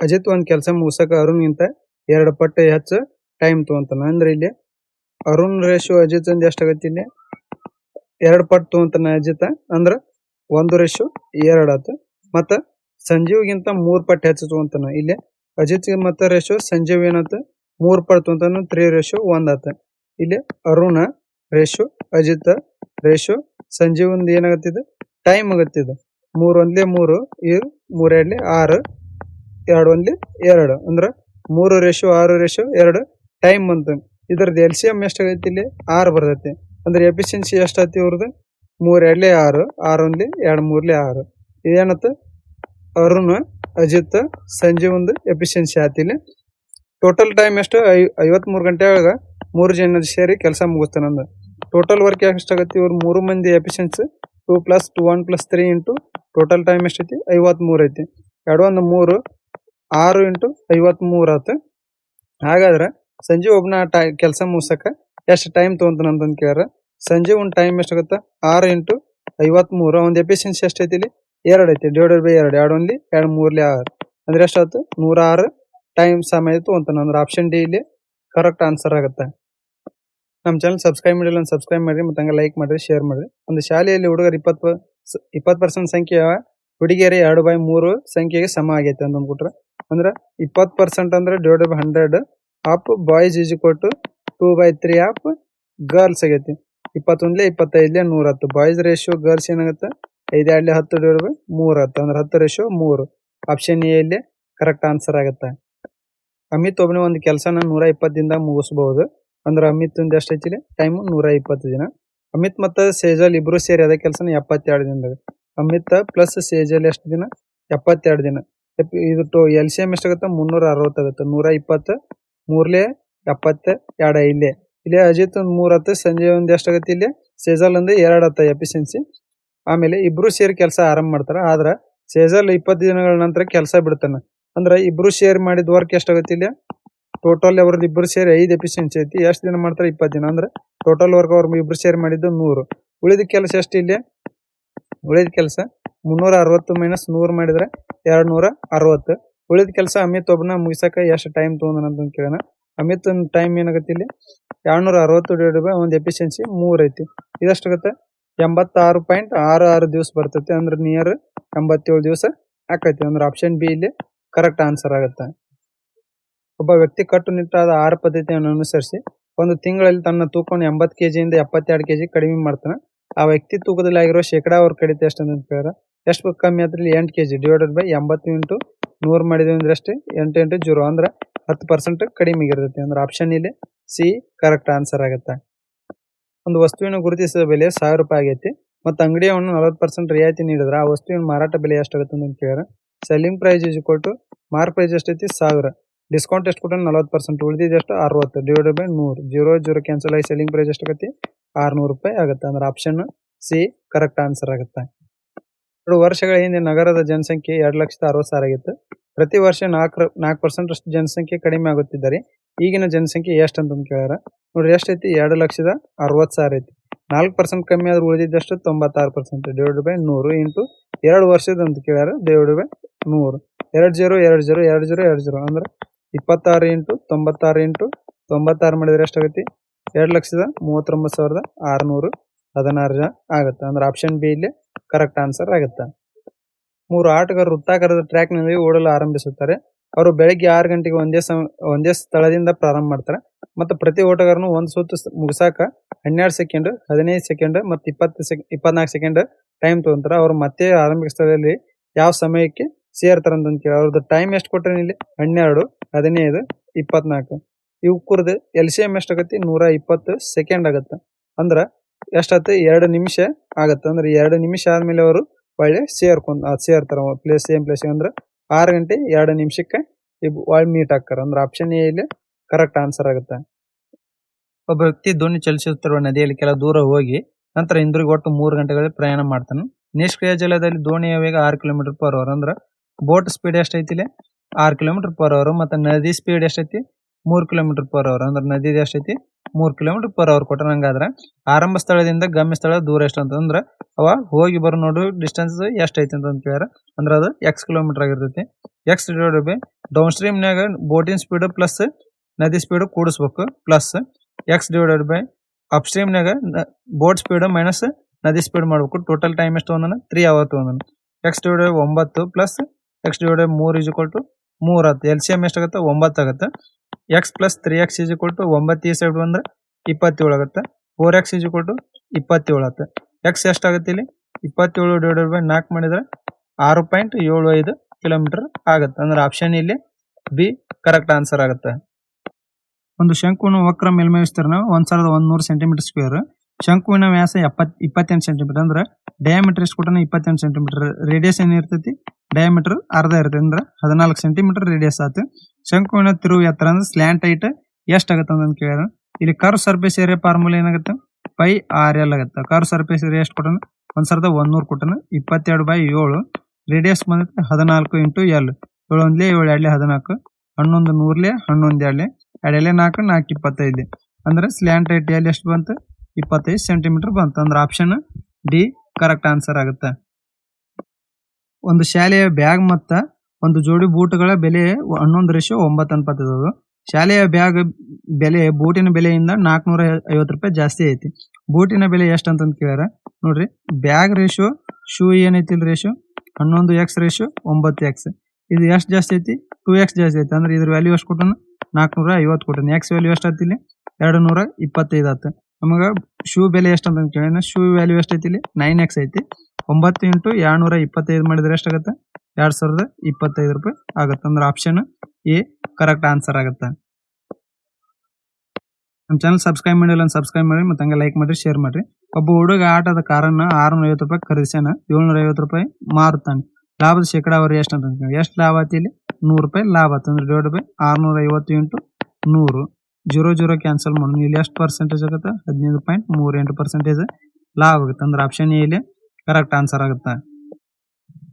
ಅಜಿತ್ ಒಂದ್ ಕೆಲಸ ಮುಗ್ಸಕ ಅರುಣ್ಗಿಂತ ಎರಡು ಪಟ್ಟು ಹೆಚ್ಚು ಟೈಮ್ ತಗೊಂತಾನ. ಅಂದ್ರೆ ಇಲ್ಲಿ ಅರುಣ್ ರೇಷು ಅಜಿತ್ ಅಂದ್ ಎಷ್ಟಾಗತ್ತೆ ಇಲ್ಲಿ? ಎರಡು ಪಟ್ಟು ತಗೊಂತಾನ ಅಜಿತ. ಅಂದ್ರ ಒಂದು ರೇಷು ಎರಡು ಆತು. ಮತ್ತ ಸಂಜೀವ್ಗಿಂತ ಮೂರ್ ಪಟ್ಟು ಹೆಚ್ಚು ತಗೊಂತಾನ. ಇಲ್ಲಿ ಅಜಿತ್ ಮತ್ತ ರೇಷು ಸಂಜೀವ್ ಏನತ್ತ ಮೂರ್ ಪಟ್ಟು ತಗೊಂತಾನ ತ್ರೀ ರೇಷು ಒಂದ್ ಆತ. ಇಲ್ಲಿ ಅರುಣ ರೇಷು ಅಜಿತ್ ರೇಷು ಒಂದ್ ಏನಾಗತ್ತಿದೆ ಟೈಮ್ ಆಗತ್ತಿದೆ ಮೂರ್ ಒಂದ್ಲೆ ಮೂರು ಇವ್ ಮೂರ್ ಎರಡ್ಲೆ ಆರು. ಎರಡು ಒಂದ್ಲಿ ಎರಡು. ಅಂದ್ರೆ ಮೂರು ರೇಷು ಆರು ರೇಷು ಎರಡು. ಟೈಮ್ ಬಂತು. ಇದ್ರದ್ದು ಎಲ್ ಸಿ ಎಂ ಎಷ್ಟಾಗೈತಿ ಇಲ್ಲಿ? ಆರು ಬರ್ತೈತಿ. ಅಂದ್ರೆ ಎಫಿಷಿಯನ್ಸಿ ಎಷ್ಟಾಯ್ತಿ ಇವ್ರದ್ದು? ಮೂರು ಎರಡ್ಲೆ ಆರು. ಆರು ಒಂದ್ಲಿ ಎರಡು ಮೂರ್ಲೆ ಆರು. ಇದೇನತ್ತ? ಅರುಣ್, ಅಜಿತ್ ಸಂಜೀವಂದು ಎಫಿಷಿಯನ್ಸಿ ಆತಿಲಿ ಟೋಟಲ್ ಟೈಮ್ ಎಷ್ಟು? ಐ ಐವತ್ಮೂರು ಗಂಟೆ ಒಳಗೆ ಮೂರು ಜನ ಸೇರಿ ಕೆಲಸ ಮುಗಿಸ್ತಾನಂದ ಟೋಟಲ್ ವರ್ಕ್ ಎಷ್ಟಾಗತ್ತೆ ಇವ್ರು ಮೂರು ಮಂದಿ efficiency two plus two one plus three into total time ಎಷ್ಟೈತಿ? ಐವತ್ಮೂರು ಐತಿ ಎರಡು ಒಂದು ಮೂರು. ಆರು ಇಂಟು ಐವತ್ ಮೂರ್ ಆತು. ಹಾಗಾದ್ರೆ ಸಂಜೆ ಒಬ್ನ ಟೈ, ಕೆಲಸ ಮುಗಿಸಕ ಎಷ್ಟು ಟೈಮ್ ತೊಗೊಂತಾನ ಅಂತಂದ್ ಕೇಳ್ಯಾರ ಸಂಜೆ ಒಂದ್ ಟೈಮ್ ಎಷ್ಟಾಗತ್ತ ಆರು ಇಂಟು ಐವತ್ ಮೂರು ಒಂದು ಎಫಿಷಿಯನ್ಸಿ ಎಷ್ಟೈತಿ ಇಲ್ಲಿ? ಎರಡ್ ಐತಿ. ಡಿವೈಡೆಡ್ ಬೈ ಎರಡು. ಎರಡು ಒಂದ್ಲಿ, ಎರಡು ಮೂರ್ಲಿ ಆರು. ಅಂದ್ರೆ ಎಷ್ಟಾಯ್ತು ನೂರ ಆರು ಟೈಮ್ ಸಮಯ ತೊಗೊಂತಾನ. ಅಂದ್ರೆ ಆಪ್ಷನ್ ಡಿ ಇಲ್ಲಿ ಕರೆಕ್ಟ್ ಆನ್ಸರ್ ಆಗುತ್ತೆ. ನಮ್ಮ ಚಾನಲ್ ಸಬ್ಸ್ಕ್ರೈಬ್ ಮಾಡಿಲ್ಲ ಸಬ್ಸ್ಕ್ರೈಬ್ ಮಾಡಿ ಮತ್ತೆ ಹಂಗೆ ಲೈಕ್ ಮಾಡ್ರಿ ಶೇರ್ ಮಾಡ್ರಿ. ಒಂದು ಶಾಲೆಯಲ್ಲಿ ಹುಡುಗರು ಇಪ್ಪತ್ತು ಇಪ್ಪತ್ತು ಪರ್ಸೆಂಟ್ ಸಂಖ್ಯೆ ಹುಡುಗಿಯರಿ ಎರಡು ಬೈ ಮೂರು ಸಂಖ್ಯೆಗೆ ಸಮ ಆಗೈತೆ ಅಂತ ಅಂದ್ಬಿಟ್ರೆ. ಅಂದ್ರೆ ಇಪ್ಪತ್ತು ಪರ್ಸೆಂಟ್ ಅಂದ್ರೆ divide by hundred of boys is equal to two by three of girls ಆಗೈತಿ. ಇಪ್ಪತ್ತೊಂದ್ಲೆ ಇಪ್ಪತ್ತೈದ್ಲೆ ನೂರ ಹತ್ತು ಬಾಯ್ಸ್ ರೇಷಿಯೋ ಗರ್ಲ್ಸ್ ಏನಾಗುತ್ತೆ? ಐದು, ಎರಡ್ಲೆ ಹತ್ತು ಡಿವೈಡ್ ಬೈ ಮೂರ್ ಹತ್ತು ಅಂದ್ರೆ ಹತ್ತು ರೇಷಿಯೋ ಮೂರು. ಆಪ್ಷನ್ ಎ ಇಲ್ಲಿ ಕರೆಕ್ಟ್ ಆನ್ಸರ್ ಆಗುತ್ತೆ. ಅಮಿತ್ ಒಬ್ಬನೇ ಒಂದು ಕೆಲಸನ ನೂರ ಇಪ್ಪತ್ತಿಂದ ದಿನದಾಗ ಮುಗಿಸ್ಬಹುದು ಅಂದ್ರೆ ಅಮಿತ್ ಎಷ್ಟು ಐತಿ ಟೈಮ್ ನೂರ ಇಪ್ಪತ್ತು ದಿನ. ಅಮಿತ್ ಮತ್ತು ಸೇಜಲ್ ಇಬ್ರು ಸೇರಿ ಅದೇ ಕೆಲಸನ ಎಪ್ಪತ್ತೆರಡು ದಿನದಾಗ. ಅಮಿತ್ ಪ್ಲಸ್ ಸೇಜಲ್ ಎಷ್ಟು ದಿನ? ಎಪ್ಪತ್ತೆರಡು ದಿನ. ಇದು ಟೋ ಎಲ್ ಸಿ ಎಂ ಎಷ್ಟಾಗುತ್ತೆ? ಮುನ್ನೂರ ಅರವತ್ತಾಗುತ್ತೆ ನೂರ ಇಪ್ಪತ್ತು ಮೂರ್ಲೆ ಎಪ್ಪತ್ತು, ಎರಡು ಇಲ್ಲೇ. ಇಲ್ಲೇ ಅಜಿತ್ ಒಂದು ಮೂರು ಹತ್ತು ಸಂಜೆ ಒಂದು ಎಷ್ಟಾಗತ್ತೆ ಇಲ್ಲಿ? ಸೇಜಲ್ ಒಂದು ಎರಡು ಹತ್ತ ಎಫಿಷಿಯನ್ಸಿ ಆಮೇಲೆ ಇಬ್ರು ಸೇರಿ ಕೆಲಸ ಆರಂಭ ಮಾಡ್ತಾರೆ. ಆದ್ರೆ ಸೇಜಲ್ ಇಪ್ಪತ್ತು ದಿನಗಳ ನಂತರ ಕೆಲಸ ಬಿಡ್ತಾನೆ. ಅಂದ್ರೆ ಇಬ್ರು ಶೇರ್ ಮಾಡಿದ ವರ್ಕ್ ಎಷ್ಟಾಗತ್ತೆ ಇಲ್ಲಿ? ಟೋಟಲ್ ಅವ್ರದ್ದು ಇಬ್ರು ಸೇರಿ ಐದು ಎಫಿಷಿಯನ್ಸಿ ಐತಿ. ಎಷ್ಟು ದಿನ ಮಾಡ್ತಾರೆ? ಇಪ್ಪತ್ತು ದಿನ. ಅಂದ್ರೆ ಟೋಟಲ್ ವರ್ಕ್ ಅವ್ರ ಇಬ್ರು ಶೇರ್ ಮಾಡಿದ್ದು ನೂರು. ಉಳಿದ ಕೆಲಸ ಎಷ್ಟು ಇಲ್ಲಿ? ಉಳಿದ ಕೆಲಸ ಮುನ್ನೂರ ಅರವತ್ತು ಮೈನಸ್ ನೂರು ಮಾಡಿದ್ರೆ ಎರಡ್ ನೂರ ಅರವತ್ತು. ಉಳಿದ ಕೆಲಸ ಅಮಿತ್ ಒಬ್ಬನ ಮುಗಿಸಕ ಎಷ್ಟು ಟೈಮ್ ತಗೊಂಡನ ಅಂತ ಕೇಳೋಣ. ಅಮಿತ್ ಟೈಮ್ ಏನಾಗತ್ತೆ ಇಲ್ಲಿ? ಎರಡ್ನೂರ ಅರವತ್ತು ಡಿವೈಡ್ ಬೈ ಒಂದು ಎಫಿಷಿಯನ್ಸಿ ಮೂರ್ ಐತಿ. ಇದೆಷ್ಟಾಗತ್ತೆ ಎಂಬತ್ತಾರು ಪಾಯಿಂಟ್ ಆರು ಆರು ದಿವಸ ಬರ್ತೈತಿ ಅಂದ್ರೆ ನಿಯರ್ ಎಂಬತ್ತೇಳು ದಿವಸ ಆಕೈತಿ. ಅಂದ್ರೆ ಆಪ್ಷನ್ ಬಿ ಇಲ್ಲಿ ಕರೆಕ್ಟ್ ಆನ್ಸರ್ ಆಗುತ್ತೆ. ಒಬ್ಬ ವ್ಯಕ್ತಿ ಕಟ್ಟುನಿಟ್ಟಾದ ಆಹಾರ ಪದ್ಧತಿಯನ್ನು ಅನುಸರಿಸಿ ಒಂದು ತಿಂಗಳಲ್ಲಿ ತನ್ನ ತೂಕವನ್ನು ಎಂಬತ್ತು ಕೆಜಿಯಿಂದ ಎಪ್ಪತ್ತೆರಡು ಕೆಜಿ ಕಡಿಮೆ ಮಾಡ್ತಾನೆ. ಆ ವ್ಯಕ್ತಿ ತೂಕದಲ್ಲಿ ಆಗಿರೋ ಶೇಕಡಾ ಅವ್ರ ಕಡಿತ ಎಷ್ಟು ಅಂತ ಕೇಳಿದ್ರೆ ಎಷ್ಟು ಕಮ್ಮಿ ಆದ್ರೆ ಎಂಟು ಕೆಜಿ ಡಿವೈಡೆಡ್ ಬೈ ಎಂಬತ್ತು ಇಂಟು ನೂರು ಮಾಡಿದ್ವಿ ಅಂದ್ರೆ ಎಷ್ಟು ಎಂಟು ಎಂಟು ಜೀರೋ ಅಂದ್ರೆ ಹತ್ತು ಪರ್ಸೆಂಟ್ ಕಡಿಮೆ ಆಗಿರ್ತೈತಿ. ಅಂದ್ರೆ ಆಪ್ಷನ್ ಇಲ್ಲಿ ಸಿ ಕರೆಕ್ಟ್ ಆನ್ಸರ್ ಆಗುತ್ತೆ. ಒಂದು ವಸ್ತುವಿನ ಗುರುತಿಸಿದ ಬೆಲೆ ಸಾವಿರ ರೂಪಾಯಿ ಆಗೈತಿ. ಮತ್ತು ಅಂಗಡಿಯವನು ನಲವತ್ತು ಪರ್ಸೆಂಟ್ ರಿಯಾಯಿತಿ ನೀಡಿದ್ರೆ ಆ ವಸ್ತುವಿನ ಮಾರಾಟ ಬೆಲೆ ಎಷ್ಟಾಗುತ್ತೆ ಅಂತ ಕೇಳಿದ್ರೆ selling price is to mark price ಎಷ್ಟೈತಿ ಸಾವಿರ. ಡಿಸ್ಕೌಂಟ್ ಎಷ್ಟು ಕೊಟ್ಟು ನಲವತ್ತು ಪರ್ಸೆಂಟ್ ಉಳಿದಿದ್ದು ಎಷ್ಟು ಅರವತ್ತು. ಡಿವೈಡೆಡ್ ಬೈ ನೂರು. ಜೀರೋ ಜೀರೋ ಕ್ಯಾನ್ಸಲ್ ಆಗಿ ಸೆಲ್ಲಿಂಗ್ ಪ್ರೈಸ್ ಎಷ್ಟಾಗತ್ತೆ ಆರ್ನೂರು ರೂಪಾಯಿ ಆಗುತ್ತೆ. ಅಂದ್ರೆ ಆಪ್ಷನ್ ಸಿ ಕರೆಕ್ಟ್ ಆನ್ಸರ್ ಆಗುತ್ತೆ. ಎರಡು ವರ್ಷಗಳ ಹಿಂದೆ ನಗರದ ಜನಸಂಖ್ಯೆ ಎರಡು ಲಕ್ಷದ ಅರವತ್ತು ಸಾವಿರ ಆಗಿತ್ತು. ಪ್ರತಿ ವರ್ಷ ನಾಲ್ಕು ನಾಲ್ಕು ಪರ್ಸೆಂಟ್ ಅಷ್ಟು ಜನಸಂಖ್ಯೆ ಕಡಿಮೆ ಆಗುತ್ತಿದ್ದಾರೆ ಈಗಿನ ಜನಸಂಖ್ಯೆ ಎಷ್ಟು ಅಂತಂದು ಕೇಳ್ಯಾರ? ನೋಡ್ರಿ, ಎಷ್ಟೈತಿ? ಎರಡು ಲಕ್ಷದ ಅರವತ್ತು ಸಾವಿರ ಐತಿ. ನಾಲ್ಕು ಪರ್ಸೆಂಟ್ ಕಮ್ಮಿ ಆದ್ರೆ ಉಳಿದಿದ್ದಷ್ಟು ತೊಂಬತ್ತಾರು ಪರ್ಸೆಂಟ್. ಡಿವೈಡ್ ಬೈ ನೂರು ಇಂಟು ಎರಡು ವರ್ಷದ ಅಂತ ಕೇಳ್ಯಾರ? ಡಿವೈಡ್ ಬೈ ನೂರು. ಎರಡು ಜೀರೋ ಎರಡು ಜೀರೋ ಎರಡು ಜೀರೋ ಎರಡು ಜೀರೋ. ಅಂದ್ರೆ ಇಪ್ಪತ್ತಾರು ಇಂಟು ತೊಂಬತ್ತಾರು ಇಂಟು ತೊಂಬತ್ತಾರು ಮಾಡಿದ್ರೆ ಎಷ್ಟಾಗೈತಿ ಎರಡು ಲಕ್ಷದ ಮೂವತ್ತೊಂಬತ್ತು ಸಾವಿರದ ಆರುನೂರು ಹದಿನಾರು ಜನ ಆಗುತ್ತೆ. ಅಂದ್ರೆ ಆಪ್ಷನ್ ಬಿ ಇಲ್ಲಿ ಕರೆಕ್ಟ್ ಆನ್ಸರ್ ಆಗುತ್ತೆ. ಮೂರು ಆಟಗಾರರು ವೃತ್ತಾಕಾರದ ಟ್ರ್ಯಾಕ್ನಲ್ಲಿ ಓಡಲು ಆರಂಭಿಸುತ್ತಾರೆ. ಅವರು ಬೆಳಗ್ಗೆ ಆರು ಗಂಟೆಗೆ ಒಂದೇ ಸಮ, ಒಂದೇ ಸ್ಥಳದಿಂದ ಪ್ರಾರಂಭ ಮಾಡ್ತಾರೆ. ಮತ್ತು ಪ್ರತಿ ಓಟಗಾರನು ಒಂದು ಸುತ್ತು ಮುಗಿಸಾಕ ಹನ್ನೆರಡು ಸೆಕೆಂಡ್ ಹದಿನೈದು ಸೆಕೆಂಡ್ ಮತ್ತು ಇಪ್ಪತ್ತು ಸೆಕ್ ಇಪ್ಪತ್ನಾಲ್ಕು ಸೆಕೆಂಡ್ ಟೈಮ್ ತಗೊಂತಾರೆ. ಅವ್ರು ಮತ್ತೆ ಆರಂಭಿಕ ಸ್ಥಳದಲ್ಲಿ ಯಾವ ಸಮಯಕ್ಕೆ ಸೇರ್ತಾರಂತ ಕೇಳಿ, ಅವ್ರದ್ದು ಟೈಮ್ ಎಷ್ಟು ಕೊಟ್ಟರೆ ಇಲ್ಲಿ? ಹನ್ನೆರಡು, ಹದಿನೈದು, ಇಪ್ಪತ್ನಾಲ್ಕು. ಇವು ಕುರ್ದು ಎಲ್ ಸಿ ಎಂ ಎಷ್ಟಾಗತ್ತೆ? ನೂರ ಇಪ್ಪತ್ತು ಸೆಕೆಂಡ್ ಆಗತ್ತೆ. ಅಂದ್ರ ಎಷ್ಟಾಗತ್ತೆ ಎರಡು ನಿಮಿಷ ಆಗತ್ತೆ. ಅಂದ್ರೆ ಎರಡು ನಿಮಿಷ ಆದ್ಮೇಲೆ ಅವರು ಒಳ್ಳೆ ಸೇರ್ಕೊಂಡ್ ಸೇರ್ತಾರ. ಪ್ಲೇಸ್ ಸೇಮ್ ಪ್ಲೇಸ್ ಅಂದ್ರೆ ಆರು ಗಂಟೆ ಎರಡು ನಿಮಿಷಕ್ಕೆ ಒಳ್ಳೆ ಮೀಟ್ ಆಗ್ತಾರ ಅಂದ್ರೆ ಆಪ್ಷನ್ ಎ ಇಲ್ಲಿ ಕರೆಕ್ಟ್ ಆನ್ಸರ್ ಆಗುತ್ತೆ. ಒಬ್ಬ ವ್ಯಕ್ತಿ ದೋಣಿ ಚಲಿಸುತ್ತಿರುವ ನದಿಯಲ್ಲಿ ಕೆಲ ದೂರ ಹೋಗಿ ನಂತರ ಇಂದ್ರಿಗೆ ಒಟ್ಟು ಮೂರು ಗಂಟೆಗಳಲ್ಲಿ ಪ್ರಯಾಣ ಮಾಡ್ತಾನೆ. ನಿಷ್ಕ್ರಿಯ ಜಲದಲ್ಲಿ ದೋಣಿಯ ವೇಗ ಆರು ಕಿಲೋಮೀಟರ್ ಪರ್ ಅವರ್ ಅಂದ್ರೆ ಬೋಟ್ ಸ್ಪೀಡ್ ಎಷ್ಟೈತಿ ಇಲ್ಲಿ ಆರು ಕಿಲೋಮೀಟರ್ ಪರ್ ಅವರ್ ಮತ್ತೆ ನದಿ ಸ್ಪೀಡ್ ಎಷ್ಟೈತಿ ಮೂರ್ ಕಿಲೋಮೀಟರ್ ಪರ್ ಅವರ್ ಅಂದ್ರೆ ನದಿ ಎಷ್ಟೈತಿ ಮೂರು ಕಿಲೋಮೀಟರ್ ಪರ್ ಅವರ್ ಕೊಟ್ಟ ಹಂಗಾದ್ರೆ ಆರಂಭ ಸ್ಥಳದಿಂದ ಗಮ್ಯ ಸ್ಥಳ ದೂರ ಎಷ್ಟು ಅಂತಂದ್ರೆ ಅವ ಹೋಗಿ ಬರೋ ನೋಡು ಡಿಸ್ಟೆನ್ಸ್ ಎಷ್ಟೈತಿ ಅಂತ ಕೇಳ್ಯಾರ. ಅಂದ್ರೆ ಅದು ಎಕ್ಸ್ ಕಿಲೋಮೀಟರ್ ಆಗಿರ್ತೈತಿ. ಎಕ್ಸ್ ಡಿವೈಡ್ ಬೈ ಡೌನ್ ಸ್ಟ್ರೀಮ್ನಾಗ ಬೋಟಿನ್ ಸ್ಪೀಡ್ ಪ್ಲಸ್ ನದಿ speed ಕೂಡಿಸ್ಬೇಕು plus X divided by up ಸ್ಟ್ರೀಮ್ನಾಗ boat speed minus ನದಿ ಸ್ಪೀಡ್ ಮಾಡ್ಬೇಕು. ಟೋಟಲ್ ಟೈಮ್ ಎಷ್ಟು ಒಂದನ? ತ್ರೀ ಅವರ್ ತೊಗೊಂಡನ ಎಕ್ಸ್ ಡಿವೈಡೆಡ್ ಒಂಬತ್ತು ಪ್ಲಸ್ ಎಕ್ಸ್ ಡಿವೈಡೆಡ್ ಮೂರು ಇಜು ಟು ಮೂರ್ ಆಗುತ್ತೆ ಎಲ್ ಸಿ ಎಂ ಎಷ್ಟಾಗುತ್ತೆ? ಒಂಬತ್ತು ಆಗುತ್ತೆ X plus three X is equal to ಒಂಬತ್ತು ಈ ಸೈಡ್ ಬಂದ್ರೆ ಇಪ್ಪತ್ತೇಳು ಆಗುತ್ತೆ. Four X is equal to ಇಪ್ಪತ್ತೇಳು ಆಗುತ್ತೆ. ಎಕ್ಸ್ ಎಷ್ಟಾಗುತ್ತೆ ಇಲ್ಲಿ? ಇಪ್ಪತ್ತೇಳು ಡಿವೈಡೆಡ್ ಬೈ ನಾಲ್ಕು ಮಾಡಿದರೆ ಆರು ಪಾಯಿಂಟ್ ಏಳು ಐದು ಕಿಲೋಮೀಟರ್ ಆಗುತ್ತೆ. ಅಂದ್ರೆ ಆಪ್ಷನ್ ಇಲ್ಲಿ ಬಿ ಕರೆಕ್ಟ್ ಆನ್ಸರ್ ಆಗುತ್ತೆ. ಒಂದು ಶಂಕುವಿನ ವಕ್ರ ಮೇಲ್ಮೈ ವಿಸ್ತೀರ್ಣ ಒಂದ್ ಸಾವಿರದ ಒಂದ್ನೂರು ಸೆಂಟಿಮೀಟರ್ ಸ್ಕ್ವೇರ್ ಶಂಕುವಿನ ವ್ಯಾಸ ಎಪ್ಪತ್, ಇಪ್ಪತ್ತೆಂಟು ಸೆಂಟಿಮೀಟರ್ ಅಂದ್ರೆ ಡಯಾಮೀಟರ್ ಎಷ್ಟು ಕೊಟ್ಟನ ಇಪ್ಪತ್ತೆಂಟು ಸೆಂಟಿಮೀಟರ್ ರೇಡಿಯಸ್ ಏನಿರ್ತೈತಿ ಡಯಾಮೀಟರ್ ಅರ್ಧ ಇರ್ತೈತಿ. ಅಂದ್ರೆ ಹದಿನಾಲ್ಕು ಸೆಂಟಿಮೀಟರ್ ರೇಡಿಯಸ್ ಆತು. ಶಂಕುವಿನ ತಿರುವು ಎತ್ತರ ಅಂದ್ರೆ ಸ್ಲ್ಯಾಂಟ್ ಹೈಟ್ ಎಷ್ಟು ಆಗತ್ತೆ ಅಂತ ಕೇಳ್ಯಾರ ಇಲ್ಲಿ ಕರ್ ಸರ್ಫೇಸ್ ಏರಿಯಾ ಫಾರ್ಮುಲಾ ಏನಾಗುತ್ತೆ? ಪೈ ಆರ್ ಎಲ್ ಆಗುತ್ತೆ. ಕರ್ ಸರ್ಫೇಸ್ ಏರಿಯಾ ಎಷ್ಟು ಕೊಟ್ಟನ? ಒಂದ್ ಸಾವಿರದ ಒಂದ್ನೂರು ಕೊಟ್ಟನ. ಇಪ್ಪತ್ತೆರಡು ಬೈ ಏಳು. ರೇಡಿಯಸ್ ಬಂದೈತೆ ಹದಿನಾಲ್ಕು ಇಂಟು ಎಲ್ ಏಳು ಒಂದ್ಲೆ ಏಳು, ಎರಡ್ಲೆ ಹದಿನಾಲ್ಕು. ಹನ್ನೊಂದು ನೂರ್ಲೆ ಹನ್ನೊಂದು, ಎರಡ್ಲೆ. ಎರಡೆಲೆ ನಾಲ್ಕು ನಾಲ್ಕು ಇಪ್ಪತ್ತೈದು. ಅಂದ್ರೆ ಸ್ಲ್ಯಾಂಟ್ ಹೈಟ್ ಎಲ್ಲಿ ಎಷ್ಟು ಬಂತು? ಇಪ್ಪತ್ತೈದು ಸೆಂಟಿಮೀಟರ್ ಬಂತು. ಅಂದ್ರೆ ಆಪ್ಷನ್ ಡಿ ಕರೆಕ್ಟ್ ಆನ್ಸರ್ ಆಗುತ್ತೆ. ಒಂದು ಶಾಲೆಯ ಬ್ಯಾಗ್ ಮತ್ತ ಒಂದು ಜೋಡಿ ಬೂಟ್ಗಳ ಬೆಲೆ ಹನ್ನೊಂದು ರೇಷಿಯೋ ಒಂಬತ್ತು ಅನ್ಪತ್ತದ ಶಾಲೆಯ ಬ್ಯಾಗ್ ಬೆಲೆ ಬೂಟಿನ ಬೆಲೆಯಿಂದ ನಾಲ್ಕನೂರ ಐವತ್ತು ರೂಪಾಯಿ ಜಾಸ್ತಿ ಐತಿ. ಬೂಟಿನ ಬೆಲೆ ಎಷ್ಟು ಅಂತಂದ್ ಕೇಳ್ಯಾರ? ನೋಡ್ರಿ, ಬ್ಯಾಗ್ ರೇಷಿಯೋ ಶೂ ಏನೈತಿ ರೇಷಿಯೋ ಹನ್ನೊಂದು ಎಕ್ಸ್ ರೇಷಿಯೋ ಒಂಬತ್ತು ಎಕ್ಸ್ ಇದು ಎಷ್ಟು ಜಾಸ್ತಿ ಐತಿ? ಟೂ ಎಕ್ಸ್ ಜಾಸ್ತಿ ಐತಿ. ಅಂದ್ರೆ ಇದ್ರ ವ್ಯಾಲ್ಯೂ ಎಷ್ಟು ಕೊಟ್ಟನ? ನಾಲ್ಕನೂರ ಐವತ್ತು ಕೊಟ್ಟನ. ಎಕ್ಸ್ ವ್ಯಾಲ್ಯೂ ಎಷ್ಟು ಆಯ್ತು ಇಲ್ಲಿ ಎರಡು ನೂರ ಇಪ್ಪತ್ತೈದು ಆತು. ನಮಗ ಶೂ ಬೆಲೆ ಎಷ್ಟು ಅಂತ ಕೇಳಿ ಶೂ ವ್ಯಾಲ್ಯೂ ಎಷ್ಟು ಐತಿ ಇಲ್ಲಿ ನೈನ್ ಎಕ್ಸ್ ಐತಿ. ಒಂಬತ್ತು ಇಂಟು ಎರಡ್ನೂರ ಇಪ್ಪತ್ತೈದು ಮಾಡಿದ್ರೆ ಎಷ್ಟಾಗತ್ತೆ ಎರಡ್ ಸಾವಿರದ ಇಪ್ಪತ್ತೈದು ರೂಪಾಯಿ ಆಗತ್ತೆ. ಅಂದ್ರೆ ಆಪ್ಷನ್ ಎ ಕರೆಕ್ಟ್ ಆನ್ಸರ್ ಆಗುತ್ತೆ. ನಮ್ಮ ಚಾನಲ್ ಸಬ್ಸ್ಕ್ರೈಬ್ ಮಾಡಿಲ್ಲ ಸಬ್ಸ್ಕ್ರೈಬ್ ಮಾಡಿ ಮತ್ತೆ ಹಂಗೆ ಲೈಕ್ ಮಾಡಿ ಶೇರ್ ಮಾಡ್ರಿ. ಒಬ್ಬ ಹುಡುಗ ಆಟದ ಕಾರನ್ನ ಆರುನೂರ ಐವತ್ತು ರೂಪಾಯಿ ಖರೀದಿಸ್ಯಾನ ಏಳ್ನೂರ ಐವತ್ತು ರೂಪಾಯಿ ಮಾರುತ್ತಾನೆ. ಲಾಭದ ಶೇಕಡಾವರಿ ಎಷ್ಟು ಅಂತ ಎಷ್ಟು ಲಾಭ ಆತಿ ಇಲ್ಲಿ? ನೂರು ರೂಪಾಯಿ ಲಾಭ ಆಯ್ತು. ಅಂದ್ರೆ ಡಿವೈಡ್ ಬೈ ಆರ್ನೂರ ಐವತ್ತು ಇಂಟು ನೂರು. ಜೀರೋ ಜೀರೋ ಕ್ಯಾನ್ಸಲ್ ಮಾಡೋಣ ಇಲ್ಲಿ ಎಷ್ಟು ಪರ್ಸೆಂಟೇಜ್ ಆಗುತ್ತೆ? ಹದಿನೈದು ಪಾಯಿಂಟ್ ಮೂರು ಎಂಟು ಪರ್ಸೆಂಟೇಜ್ ಲಾಭ ಆಗುತ್ತೆ. ಅಂದ್ರೆ ಆಪ್ಷನ್ ಎ ಇಲ್ಲಿ ಕರೆಕ್ಟ್ ಆನ್ಸರ್ ಆಗುತ್ತೆ.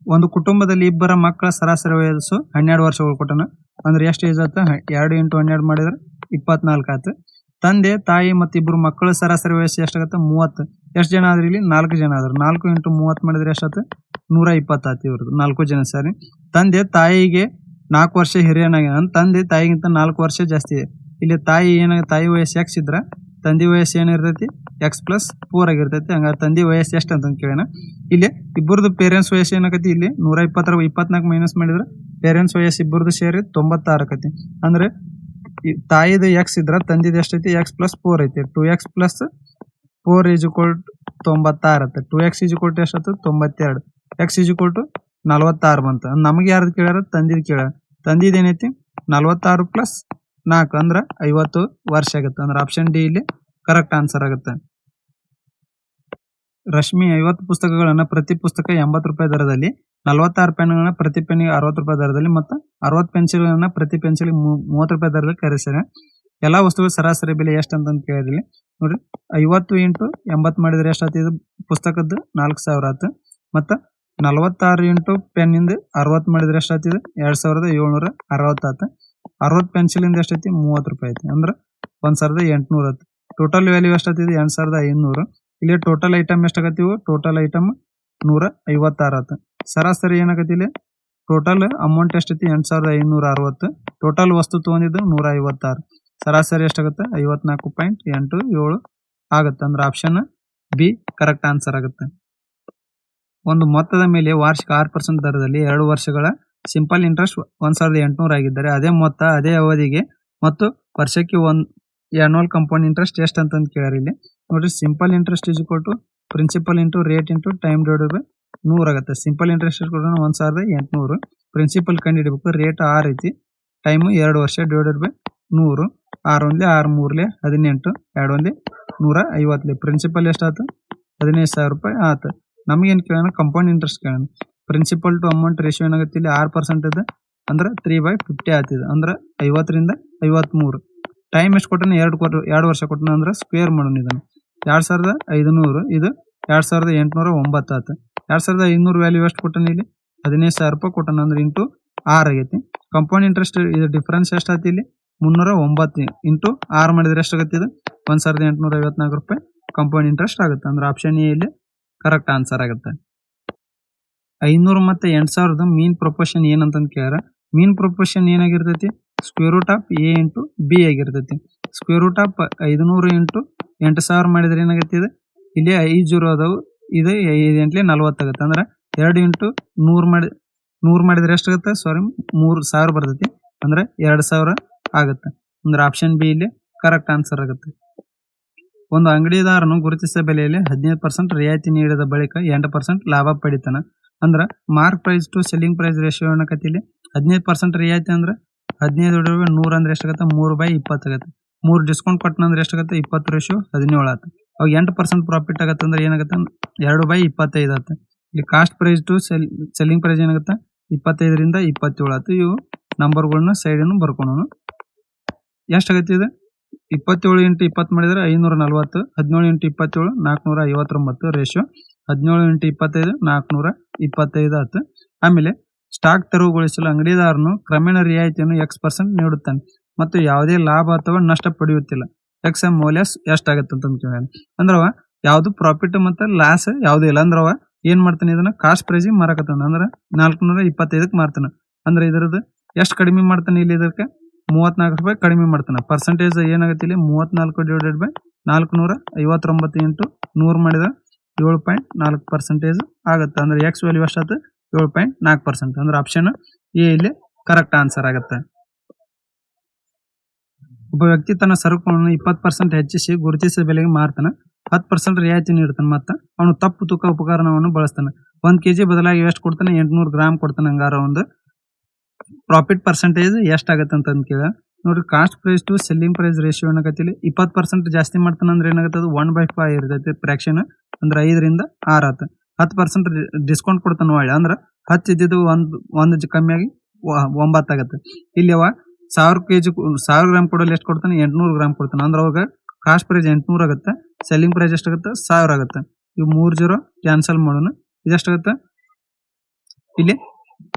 ಒಂದು ಕುಟುಂಬದಲ್ಲಿ ಇಬ್ಬರ ಮಕ್ಕಳ ಸರಾಸರಿ ವಯಸ್ಸು ಹನ್ನೆರಡು ವರ್ಷಗಳು ಕೊಟ್ಟನ. ಅಂದ್ರೆ ಎಷ್ಟು ಏಜ್ ಹ- ಎರಡು ಇಂಟು ಹನ್ನೆರಡು ಮಾಡಿದ್ರೆ ಇಪ್ಪತ್ನಾಲ್ಕು ಆಯ್ತು. ತಂದೆ, ತಾಯಿ ಮತ್ತು ಇಬ್ಬರು ಮಕ್ಕಳ ಸರಾಸರಿ ವಯಸ್ಸು ಎಷ್ಟಾಗತ್ತೆ ಮೂವತ್ತು. ಎಷ್ಟು ಜನ ಆದ್ರೆ ಇಲ್ಲಿ? ನಾಲ್ಕು ಜನ ಆದ್ರು. ನಾಲ್ಕು ಇಂಟು ಮೂವತ್ತು ಮಾಡಿದ್ರೆ ಎಷ್ಟಾತು ನೂರ ಇಪ್ಪತ್ತಾತು ಇವ್ರದ್ದು. ನಾಲ್ಕು ಜನ ಸರಿ. ತಂದೆ, ತಾಯಿಗೆ ನಾಲ್ಕು ವರ್ಷ ಹಿರಿಯನಾಗ ತಂದೆ, ತಾಯಿಗಿಂತ ನಾಲ್ಕು ವರ್ಷ ಜಾಸ್ತಿ. ಇಲ್ಲಿ ತಾಯಿ ಏನಾಗ ತಾಯಿ ವಯಸ್ಸು ಯಾಕೆ ಇದ್ರ ತಂದೆ ವಯಸ್ಸು ಏನಿರ್ತೈತಿ? ಎಕ್ಸ್ ಪ್ಲಸ್ ಫೋರ್ ಆಗಿರ್ತೈತಿ. ಹಂಗಾರೆ ತಂದೆ ವಯಸ್ಸು ಎಷ್ಟು ಅಂತ ಕೇಳೋಣ. ಇಲ್ಲಿ ಇಬ್ಬರದು ಪೇರೆಂಟ್ಸ್ ವಯಸ್ಸು ಏನಾಗತಿ ಇಲ್ಲಿ ನೂರ ಇಪ್ಪತ್ತರ ಇಪ್ಪತ್ನಾಲ್ಕು ಮೈನಸ್ ಮಾಡಿದ್ರೆ ಪೇರೆಂಟ್ಸ್ ವಯಸ್ಸು ಇಬ್ಬರದು ಸೇರಿ ತೊಂಬತ್ತಾರು ಆಕತಿ. ಅಂದ್ರೆ ತಾಯಿದು ಎಕ್ಸ್ ಇದ್ರ ತಂದಿದ್ದು ಎಷ್ಟೈತಿ? ಎಕ್ಸ್ ಪ್ಲಸ್ ಫೋರ್ ಐತಿ. Two X plus four is equal ತೊಂಬತ್ತಾರು ಆತ. ಟೂ ಎಕ್ಸ್ ಈಜ್ ಇಕ್ವಲ್ ಎಷ್ಟು ತೊಂಬತ್ತೆರಡು. ಎಕ್ಸ್ ಈಜ್ ಇಕ್ವಲ್ ಟು ನಲವತ್ತಾರು ಬಂತು. ನಮಗೆ ಯಾರ್ದು ಕೇಳ್ಯಾರ? ತಂದಿದ್ದು ಕೇಳ ತಂದಿದ್ದು ಏನೈತಿ? ನಲವತ್ತಾರು ಪ್ಲಸ್ ನಾಲ್ಕು ಅಂದ್ರ ಐವತ್ತು ವರ್ಷ ಆಗುತ್ತೆ. ಅಂದ್ರೆ ಆಪ್ಷನ್ ಡಿ ಇಲ್ಲಿ ಕರೆಕ್ಟ್ ಆನ್ಸರ್ ಆಗುತ್ತೆ. ರಶ್ಮಿ ಐವತ್ತು ಪುಸ್ತಕಗಳನ್ನ ಪ್ರತಿ ಪುಸ್ತಕ ಎಂಬತ್ತು ರೂಪಾಯಿ ದರದಲ್ಲಿ, ನಲವತ್ತಾರು ಪೆನ್ಗಳನ್ನ ಪ್ರತಿ ಪೆನ್ನಿಗೆ ಅರವತ್ತು ರೂಪಾಯಿ ದರದಲ್ಲಿ ಮತ್ತು ಅರವತ್ತು ಪೆನ್ಸಿಲ್ಗಳನ್ನ ಪ್ರತಿ ಪೆನ್ಸಿಲ್ ಮೂವತ್ತು ರೂಪಾಯಿ ದರದಲ್ಲಿ ಖರೀದಿಸಿದೆ ಎಲ್ಲಾ ವಸ್ತುಗಳ ಸರಾಸರಿ ಬೆಲೆ ಎಷ್ಟು ಅಂತ ಕೇಳಿದ್ರಿ ನೋಡ್ರಿ, ಐವತ್ತು ಇಂಟು ಎಂಬತ್ತು ಮಾಡಿದ್ರೆ ಎಷ್ಟು ಇದು ಪುಸ್ತಕದ್ದು ನಾಲ್ಕು ಸಾವಿರ ಆತು ಮತ್ತು ನಲವತ್ತಾರು ಇಂಟು ಪೆನ್ನಿಂದ ಅರವತ್ತು ಮಾಡಿದ್ರೆ ಎಷ್ಟು ಆತಿದೆ ಎರಡ್ ಸಾವಿರದ ಏಳ್ನೂರ ಅರವತ್ತು ಆತು ಅರವತ್ತು ಪೆನ್ಸಿಲಿಂದ ಎಷ್ಟೈತಿ? ಮೂವತ್ತು ರೂಪಾಯಿ ಐತಿ. ಅಂದ್ರೆ ಒಂದ್ ಸಾವಿರದ ಎಂಟುನೂರ ಆತು ಟೋಟಲ್ ವ್ಯಾಲ್ಯೂ ಎಷ್ಟೈತಿ? ಎರಡ್ ಸಾವಿರದ ಐನೂರು. ಇಲ್ಲಿ ಟೋಟಲ್ ಐಟಮ್ ಎಷ್ಟಾಗತ್ತಿವು ಟೋಟಲ್ ಐಟಮ್ ನೂರ ಐವತ್ತಾರು ಸರಾಸರಿ ಏನಾಗತ್ತಿ ಇಲ್ಲಿ? ಟೋಟಲ್ ಅಮೌಂಟ್ ಎಷ್ಟೈತಿ? ಎಂಟ್ ಸಾವಿರದ ಐನೂರ ಅರವತ್ತು. ಟೋಟಲ್ ವಸ್ತು ತಗೊಂಡಿದ್ದು ನೂರ ಐವತ್ತಾರು. ಸರಾಸರಿ ಎಷ್ಟಾಗುತ್ತೆ? ಐವತ್ನಾಲ್ಕು ಪಾಯಿಂಟ್ ಎಂಟು ಏಳು ಆಗುತ್ತೆ. ಅಂದ್ರೆ ಆಪ್ಷನ್ ಬಿ ಕರೆಕ್ಟ್ ಆನ್ಸರ್ ಆಗುತ್ತೆ. ಒಂದು ಮೊತ್ತದ ಮೇಲೆ ವಾರ್ಷಿಕ ಆರು ಪರ್ಸೆಂಟ್ ದರದಲ್ಲಿ ಎರಡು ವರ್ಷಗಳ ಸಿಂಪಲ್ ಇಂಟ್ರೆಸ್ಟ್ ಒಂದ್ ಸಾವಿರದ ಎಂಟುನೂರು ಆಗಿದ್ದಾರೆ. ಅದೇ ಮೊತ್ತ, ಅದೇ ಅವಧಿಗೆ. ಮತ್ತು ವರ್ಷಕ್ಕೆ ಒಂದ್ ಆನ್ಯುವಲ್ ಕಂಪೌಂಡ್ ಇಂಟ್ರೆಸ್ಟ್ ಎಷ್ಟು ಅಂತ ಕೇಳ್ಯಾರ ಇಲ್ಲಿ. ನೋಡ್ರಿ simple interest is to principal into rate into time divided by ನೂರ್ ಆಗುತ್ತೆ. ಸಿಂಪಲ್ ಇಂಟ್ರೆಸ್ಟ್ ಒಂದ್ ಸಾವಿರದ ಎಂಟುನೂರು. ಪ್ರಿನ್ಸಿಪಲ್ ಕಂಡು ರೇಟ್ ಆರ್ ಐತಿ ಟೈಮ್ ಎರಡು ವರ್ಷ ಡಿವೈಡೆಡ್ ಬೈ ನೂರು. ಆರು ಒಂದ್ಲೆ ಆರು ಮೂರ್ಲೆ ಹದಿನೆಂಟು. ಎರಡು ಒಂದ್ಲೆ ನೂರ ಐವತ್ಲೆ. ಪ್ರಿನ್ಸಿಪಲ್ ಎಷ್ಟಾತು ಹದಿನೈದು ಸಾವಿರ ರೂಪಾಯಿ ಆತು. ನಮಗೇನು ಕೇಳೋಣ? ಕಂಪೌಂಡ್ ಇಂಟ್ರೆಸ್ಟ್ ಕೇಳೋಣ. ಪ್ರಿನ್ಸಿಪಲ್ ಟು ಅಮೌಂಟ್ ರೇಶಿಯೋ ಏನಾಗುತ್ತೆ ಇಲ್ಲಿ ಆರು ಪರ್ಸೆಂಟ್ ಇದೆ. ಅಂದ್ರೆ ತ್ರೀ ಬೈ ಫಿಫ್ಟಿ ಆಯ್ತದ ಅಂದ್ರೆ ಐವತ್ತರಿಂದ ಐವತ್ಮೂರು. ಟೈಮ್ ಎಷ್ಟು ಕೊಟ್ಟನ? ಎರಡು ಕೊಟ್ಟು ಎರಡು ವರ್ಷ ಕೊಟ್ಟನ ಅಂದ್ರೆ ಸ್ಕ್ವೇರ್ ಮಾಡೋಣ ಇದನ್ನು. ಎರಡು ಸಾವಿರದ ಐದುನೂರು, ಇದು ಎರಡು ಸಾವಿರದ ಎಂಟುನೂರ ಒಂಬತ್ತು ಆತ. ಎರಡ್ ಸಾವಿರದ ಐನೂರು ವ್ಯಾಲ್ಯೂ ಎಷ್ಟು ಕೊಟ್ಟನ ಇಲ್ಲಿ? ಹದಿನೈದು ಸಾವಿರ ರೂಪಾಯಿ ಕೊಟ್ಟನ ಅಂದ್ರೆ ಇಂಟು ಆರ್ ಆಗೈತಿ. ಕಂಪೌಂಡ್ ಇಂಟ್ರೆಸ್ಟ್ ಇದು ಡಿಫ್ರೆನ್ಸ್ ಎಷ್ಟು ಆತಿ ಇಲ್ಲಿ? ಮುನ್ನೂರ ಒಂಬತ್ತು ಇಂಟು ಆರ್ ಮಾಡಿದ್ರೆ ಎಷ್ಟು ಆಗುತ್ತೆ ಇದು? ಒಂದ್ ಸಾವಿರದ ಎಂಟುನೂರ ಐವತ್ನಾಲ್ಕು ರೂಪಾಯಿ ಕಂಪೌಂಡ್ ಇಂಟ್ರೆಸ್ಟ್ ಆಗುತ್ತೆ. ಅಂದ್ರೆ ಆಪ್ಷನ್ ಎ ಇಲ್ಲಿ ಕರೆಕ್ಟ್ ಆನ್ಸರ್ ಆಗುತ್ತೆ. ಐನೂರು ಮತ್ತೆ ಎಂಟು ಸಾವಿರದ ಮೀನ್ ಪ್ರೊಪೋರ್ಷನ್ ಏನಂತಂದ್ ಕೇಳ್ಯಾರ? Mean proportion ಏನಾಗಿರ್ತೈತಿ? Square root of A into B ಆಗಿರ್ತೈತಿ. ಸ್ಕ್ವೇರ್ ರೂಟ್ ಆಫ್ ಐದುನೂರು ಇಂಟು ಎಂಟು ಸಾವಿರ ಮಾಡಿದ್ರೆ ಏನಾಗತ್ತೆ ಇದು? ಇಲ್ಲಿ ಐದು ಜೀರೋ ಅದಾವು. ಇದು ಐದು ಎಂಟ್ಲೆ ನಲ್ವತ್ತಾಗತ್ತೆ ಅಂದ್ರೆ ಎರಡು ಇಂಟು ನೂರು ಮಾಡಿ, ನೂರು ಮಾಡಿದ್ರೆ ಎಷ್ಟಾಗತ್ತೆ ಸಾರಿ ಮೂರು ಸಾವಿರ ಬರ್ತೈತಿ. ಅಂದ್ರೆ ಎರಡು ಸಾವಿರ ಆಗುತ್ತೆ. ಅಂದ್ರೆ ಆಪ್ಷನ್ ಬಿ ಇಲ್ಲಿ ಕರೆಕ್ಟ್ ಆನ್ಸರ್ ಆಗುತ್ತೆ. ಒಂದು ಅಂಗಡಿದಾರನು ಗುರುತಿಸಿದ ಬೆಲೆಯಲ್ಲಿ ಹದಿನೈದು ಪರ್ಸೆಂಟ್ ರಿಯಾಯಿತಿ ನೀಡಿದ ಬಳಿಕ ಎಂಟು ಪರ್ಸೆಂಟ್ ಲಾಭ ಪಡಿತಾನ. ಅಂದ್ರ mark price to selling price ratio ಅನ್ನಕತ್ತಿಲ್ಲಿ ಹದಿನೈದು ಪರ್ಸೆಂಟ್ ರಿಯಾಯಿತಿ ಅಂದ್ರೆ ಹದಿನೈದು ನೂರ ಅಂದ್ರೆ ಎಷ್ಟಾಗತ್ತೆ? ಮೂರು ಬೈ ಇಪ್ಪತ್ತಾಗತ್ತೆ ಮೂರು ಡಿಸ್ಕೌಂಟ್ ಕೊಟ್ಟನ ಅಂದ್ರೆ ಎಷ್ಟಾಗತ್ತೆ? ಇಪ್ಪತ್ತು ರೇಷಿಯೋ ಹದಿನೇಳು ಆತು ಅವಾಗ ಎಂಟು ಪರ್ಸೆಂಟ್ ಪ್ರಾಫಿಟ್ ಆಗತ್ತೆ ಅಂದ್ರೆ ಏನಾಗತ್ತೆ? ಎರಡು ಬೈ ಇಪ್ಪತ್ತೈದು ಆತು ಇಲ್ಲಿ cost price to sell selling price ಏನಾಗುತ್ತೆ? ಇಪ್ಪತ್ತೈದರಿಂದ ಇಪ್ಪತ್ತೇಳು ಆತು ಇವು ನಂಬರ್ಗಳನ್ನ ಸೈಡನ್ನು ಬರ್ಕೊಳೋಣ ಎಷ್ಟಾಗತ್ತೆ ಇದು? ಇಪ್ಪತ್ತೇಳು ಇಂಟು ಇಪ್ಪತ್ತು ಮಾಡಿದ್ರೆ ಐನೂರ ನಲ್ವತ್ತು, ಹದಿನೇಳು ಇಂಟು ಇಪ್ಪತ್ತೇಳು ನಾಲ್ಕುನೂರ ಐವತ್ತೊಂಬತ್ತು ರೇಷಿಯೋ ಹದಿನೇಳು ಇಂಟು ಇಪ್ಪತ್ತೈದು, ನಾಲ್ಕುನೂರ ಇಪ್ಪತ್ತೈದು ಆತು ಆಮೇಲೆ ಸ್ಟಾಕ್ ತೆರವುಗೊಳಿಸಲು ಅಂಗಡಿದಾರನು ಕ್ರಮೇಣ ರಿಯಾಯಿತಿಯನ್ನು ಎಕ್ಸ್ ಪರ್ಸೆಂಟ್ ನೀಡುತ್ತಾನೆ. ಮತ್ತು ಯಾವುದೇ ಲಾಭ ಅಥವಾ ನಷ್ಟ ಪಡೆಯುತ್ತಿಲ್ಲ. ಎಕ್ಸ್ ಎಂ ಮೌಲ್ಯ ಎಷ್ಟಾಗತ್ತೆ ಅಂತ ಅಂದ್ರವ ಯಾವುದು ಪ್ರಾಫಿಟ್ ಮತ್ತು ಲಾಸ್ ಯಾವುದೂ ಇಲ್ಲ. ಅಂದ್ರವ ಏನ್ ಮಾಡ್ತಾನೆ ಇದನ್ನ? ಕಾಸ್ಟ್ ಪ್ರೈಸಿಗೆ ಮಾರಕತ್ತಾನ. ಅಂದ್ರೆ ನಾಲ್ಕುನೂರ ಇಪ್ಪತ್ತೈದಕ್ಕೆ ಮಾರ್ತಾನ. ಅಂದ್ರೆ ಇದರದ್ದು ಎಷ್ಟು ಕಡಿಮೆ ಮಾಡ್ತಾನೆ ಇಲ್ಲಿ ಇದಕ್ಕೆ? ಮೂವತ್ನಾಲ್ಕು ರೂಪಾಯಿ ಕಡಿಮೆ ಮಾಡ್ತಾನೆ. ಪರ್ಸೆಂಟೇಜ್ ಏನಾಗುತ್ತೆ ಇಲ್ಲಿ? ಮೂವತ್ನಾಲ್ಕು ಡಿವೈಡೆಡ್ ಬೈ ನಾಲ್ಕುನೂರ ಐವತ್ತೊಂಬತ್ತು ಇಂಟು ನೂರು ಮಾಡಿದ್ರೆ ಏಳು ಪಾಯಿಂಟ್ ನಾಲ್ಕು ಪರ್ಸೆಂಟೇಜ್ ಆಗುತ್ತೆ. ಅಂದ್ರೆ ಎಕ್ಸ್ ವ್ಯಾಲ್ಯೂ ಎಷ್ಟಾಯ್ತು ಏಳು ಪಾಯಿಂಟ್ ನಾಲ್ಕು ಪರ್ಸೆಂಟ್. ಅಂದ್ರೆ ಆಪ್ಷನ್ ಎ ಇಲ್ಲಿ ಕರೆಕ್ಟ್ ಆನ್ಸರ್ ಆಗುತ್ತೆ. ಒಬ್ಬ ವ್ಯಕ್ತಿ ತನ್ನ ಸರಕುಗಳನ್ನು ಇಪ್ಪತ್ತು ಪರ್ಸೆಂಟ್ ಹೆಚ್ಚಿಸಿ ಗುರುತಿಸಿದ ಬೆಲೆಗೆ ಮಾರ್ತಾನೆ. ಹತ್ತು ಪರ್ಸೆಂಟ್ ರಿಯಾಯಿತಿ ನೀಡ್ತಾನೆ ಮತ್ತೆ ಅವನು ತಪ್ಪು ತುಕ ಉಪಕರಣವನ್ನು ಬಳಸ್ತಾನೆ. ಒಂದ್ ಕೆಜಿ ಬದಲಾಗಿ ಎಷ್ಟು ಕೊಡ್ತಾನೆ? ಎಂಟುನೂರು ಗ್ರಾಮ್ ಕೊಡ್ತಾನೆ ಹಂಗಾರ ಒಂದು. ಪ್ರಾಫಿಟ್ ಪರ್ಸೆಂಟೇಜ್ ಎಷ್ಟಾಗತ್ತೆ ಅಂತ ಕೇಳ. ನೋಡ್ರಿ cost price to selling price ratio ಏನಾಗತ್ತಿಲ್ಲ ಇಪ್ಪತ್ತು ಪರ್ಸೆಂಟ್ ಜಾಸ್ತಿ ಮಾಡ್ತಾನೆ ಅಂದ್ರೆ ಏನಾಗುತ್ತೆ ಅದು? ಒನ್ ಬೈ ಫೈವ್ ಇರ್ತೈತಿ. ಫ್ರಾಕ್ಷನ್ ಅಂದ್ರೆ ಐದರಿಂದ ಆರ್ ಆತ. ಹತ್ತು ಪರ್ಸೆಂಟ್ ಡಿಸ್ಕೌಂಟ್ ಕೊಡ್ತಾನೆ ಒಳ್ಳೆ ಅಂದ್ರೆ ಹತ್ತು ಇದ್ದಿದ್ದು ಒಂದು ಒಂದು ಜ- ಕಮ್ಮಿ ಆಗಿ ಒಂಬತ್ತು ಆಗತ್ತೆ. ಇಲ್ಲಿ ಅವ ಸಾವಿರ ಕೆಜಿ ಸಾವಿರ ಗ್ರಾಮ್ ಕೊಡಲು ಎಷ್ಟು ಕೊಡ್ತಾನೆ? ಎಂಟುನೂರು ಗ್ರಾಮ್ ಕೊಡ್ತಾನೆ. ಅಂದ್ರೆ ಅವಾಗ ಕಾಸ್ಟ್ ಪ್ರೈಸ್ ಎಂಟ್ನೂರು ಆಗುತ್ತೆ. ಸೆಲ್ಲಿಂಗ್ ಪ್ರೈಸ್ ಎಷ್ಟಾಗುತ್ತೆ ಸಾವಿರ ಆಗುತ್ತೆ. ಇವು ಮೂರು ಜೀರೋ ಕ್ಯಾನ್ಸಲ್ ಮಾಡೋಣ. ಇದೆಷ್ಟಾಗುತ್ತೆ ಇಲ್ಲಿ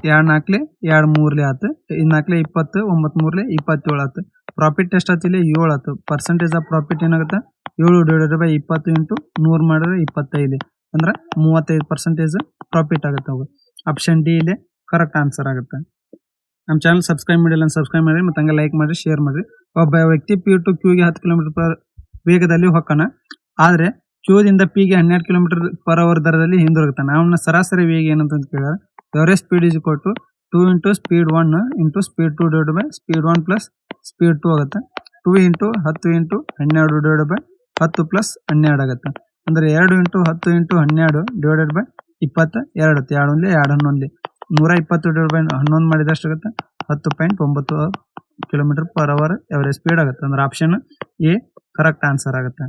ಎರಡು ನಾಲ್ಕಲೆ ಎರಡು ಮೂರ್ಲೆ ಆತು. ನಾಲ್ಕಲೆ ಇಪ್ಪತ್ತು, ಒಂಬತ್ತು ಮೂರ್ಲೆ ಇಪ್ಪತ್ತೇಳು ಆತು. ಪ್ರಾಫಿಟ್ ಎಷ್ಟಾಯ್ತು ಇಲ್ಲಿ? ಏಳು ಆತು. ಪರ್ಸೆಂಟೇಜ್ ಆಫ್ ಪ್ರಾಫಿಟ್ ಏನಾಗುತ್ತೆ? ಏಳು ಡಿವೈಡೆಡ್ ಬೈ ಇಪ್ಪತ್ತು ಇಂಟು ನೂರು ಮಾಡಿದ್ರೆ ಇಪ್ಪತ್ತೈದು. ಅಂದ್ರೆ ಮೂವತ್ತೈದು ಪರ್ಸೆಂಟೇಜ್ ಪ್ರಾಫಿಟ್ ಆಗುತ್ತೆ ಅವು. ಆಪ್ಷನ್ ಡಿ ಇದೆ ಕರೆಕ್ಟ್ ಆನ್ಸರ್ ಆಗುತ್ತೆ. ನಮ್ಮ ಚಾನಲ್ ಸಬ್ಸ್ಕ್ರೈಬ್ ಮಾಡಿಲ್ಲ ಸಬ್ಸ್ಕ್ರೈಬ್ ಮಾಡಿ ಮತ್ತೆ ಹಂಗೆ ಲೈಕ್ ಮಾಡಿ ಶೇರ್ ಮಾಡಿ ಒಬ್ಬ ವ್ಯಕ್ತಿ ಪಿ ಟು ಕ್ಯೂಗೆ ಹತ್ತು ಕಿಲೋಮೀಟರ್ ಪರ್ ವೇಗದಲ್ಲಿ ಹೋಗೋಣ ಆದ್ರೆ ಕ್ಯೂದಿಂದ ಪಿಗೆ ಹನ್ನೆರಡು ಕಿಲೋಮೀಟರ್ ಪರ್ ಅವರ್ ದರದಲ್ಲಿ ಹಿಂದಿರುಗುತ್ತಾನೆ ಅವನ ಸರಾಸರಿ ವೇಗ ಏನಂತ ಕೇಳಿದ್ರೆ ಎವರೇಜ್ ಸ್ಪೀಡ್ ಇಸ್ ಕೊಟ್ಟು two into speed one into speed two divide by speed one plus speed two ಆಗುತ್ತೆ. ಟೂ ಇಂಟು ಹತ್ತು ಇಂಟು ಹನ್ನೆರಡು ಡಿವೈಡ್ ಬೈ ಹತ್ತು ಪ್ಲಸ್ ಹನ್ನೆರಡು ಆಗುತ್ತೆ. ಅಂದ್ರೆ ಎರಡು ಇಂಟು ಹತ್ತು ಇಂಟು ಹನ್ನೆರಡು ಡಿವೈಡೆಡ್ ಬೈ ಇಪ್ಪತ್ತ, ಎರಡು. ಆಗುತ್ತೆ ಎರಡು ಒಂದ್ಲಿ, ಎರಡು ಹನ್ನೊಂದ್ಲಿ. ನೂರ ಇಪ್ಪತ್ತು ಡಿವೈಡ್ ಬೈ ಹನ್ನೊಂದು ಮಾಡಿದ್ರೆ ಎಷ್ಟಾಗುತ್ತೆ ಹತ್ತು ಪಾಯಿಂಟ್ ಒಂಬತ್ತು kilometre per hour average speed ಆಗುತ್ತೆ. ಅಂದ್ರೆ ಆಪ್ಷನ್ ಎ ಕರೆಕ್ಟ್ ಆನ್ಸರ್ ಆಗುತ್ತೆ.